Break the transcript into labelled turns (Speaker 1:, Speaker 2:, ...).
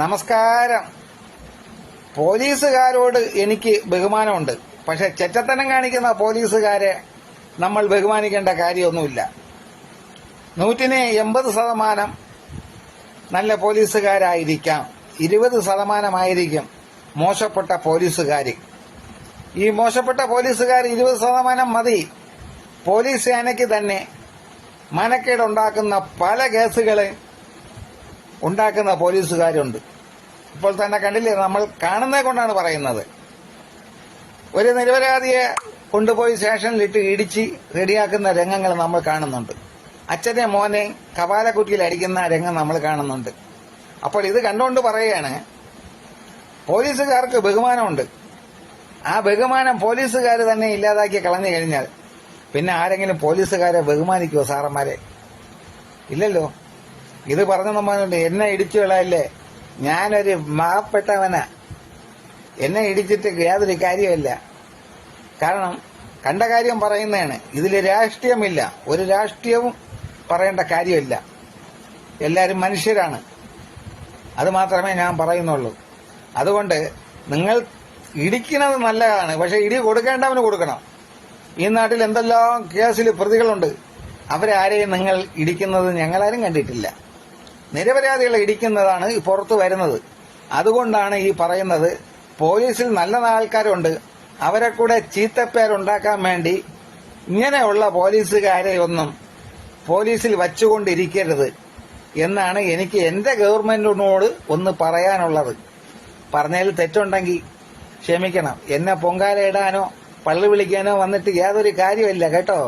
Speaker 1: നമസ്കാരം. പോലീസുകാരോട് എനിക്ക് ബഹുമാനമുണ്ട്. പക്ഷെ ചെറ്റത്തനം കാണിക്കുന്ന പോലീസുകാരെ നമ്മൾ ബഹുമാനിക്കേണ്ട കാര്യമൊന്നുമില്ല. നൂറ്റിന് എൺപത് ശതമാനം നല്ല പോലീസുകാരായിരിക്കാം. ഇരുപത് ശതമാനമായിരിക്കും മോശപ്പെട്ട പോലീസുകാർ ഈ മോശപ്പെട്ട പോലീസുകാർ ഇരുപത് ശതമാനം മതി. പോലീസ് സേനയ്ക്ക് തന്നെ മനക്കേടുണ്ടാക്കുന്ന പല കേസുകളെ ഉണ്ടാക്കുന്ന പോലീസുകാരുണ്ട്. ഇപ്പോൾ തന്നെ കണ്ടില്ലേ നമ്മൾ കാണുന്നത് കൊണ്ടാണ് പറയുന്നത്. ഒരു നിരപരാധിയെ കൊണ്ടുപോയി സ്റ്റേഷനിലിട്ട് ഇടിച്ച് റെഡിയാക്കുന്ന രംഗങ്ങൾ നമ്മൾ കാണുന്നുണ്ട്. അച്ഛനെ മോനെ കപാലക്കുറ്റിയിൽ അടിക്കുന്ന രംഗം നമ്മൾ കാണുന്നുണ്ട്. അപ്പോൾ ഇത് കണ്ടുകൊണ്ട് പറയുകയാണ് പോലീസുകാർക്ക് ബഹുമാനമുണ്ട്. ആ ബഹുമാനം പോലീസുകാർ തന്നെ ഇല്ലാതാക്കി കളഞ്ഞു കഴിഞ്ഞാൽ പിന്നെ ആരെങ്കിലും പോലീസുകാരെ ബഹുമാനിക്കുമോ സാറന്മാരെ? ഇല്ലല്ലോ. ഇത് പറഞ്ഞു നമ്മളുണ്ട് എന്നെ ഇടിച്ചു കളയല്ലേ? ഞാനൊരു മാപ്പെട്ടവനാ. എന്നെ ഇടിച്ചിട്ട് യാതൊരു കാര്യമില്ല കാരണം കണ്ട കാര്യം പറയുന്നതാണ്. ഇതിൽ രാഷ്ട്രീയമില്ല. ഒരു രാഷ്ട്രീയവും പറയേണ്ട കാര്യമില്ല. എല്ലാവരും മനുഷ്യരാണ്. അത് മാത്രമേ ഞാൻ പറയുന്നുള്ളൂ. അതുകൊണ്ട് നിങ്ങൾ ഇടിക്കുന്നത് നല്ലതാണ്. പക്ഷെ ഇടി കൊടുക്കേണ്ടവന് കൊടുക്കണം. ഈ നാട്ടിൽ എന്തെല്ലാം കേസിൽ പ്രതികളുണ്ട് അവരാരെയും നിങ്ങൾ ഇടിക്കുന്നത് ഞങ്ങളാരും കണ്ടിട്ടില്ല. നിരപരാധികളെ ഇടിക്കുന്നതാണ് പുറത്തു വരുന്നത്. അതുകൊണ്ടാണ് ഈ പറയുന്നത് പോലീസിൽ നല്ല ആൾക്കാരുണ്ട് അവരെ കൂടെ ചീത്തപ്പേരുണ്ടാക്കാൻ വേണ്ടി ഇങ്ങനെയുള്ള പോലീസുകാരെ ഒന്നും പോലീസിൽ വച്ചുകൊണ്ടിരിക്കരുത് എന്നാണ് എനിക്ക് എന്റെ ഗവൺമെന്റിനോട് ഒന്ന് പറയാനുള്ളത്. പറഞ്ഞതിൽ തെറ്റുണ്ടെങ്കിൽ ക്ഷമിക്കണം. എന്നെ പൊങ്കാല ഇടാനോ പള്ളി വിളിക്കാനോ വന്നിട്ട് യാതൊരു കാര്യമില്ല കേട്ടോ?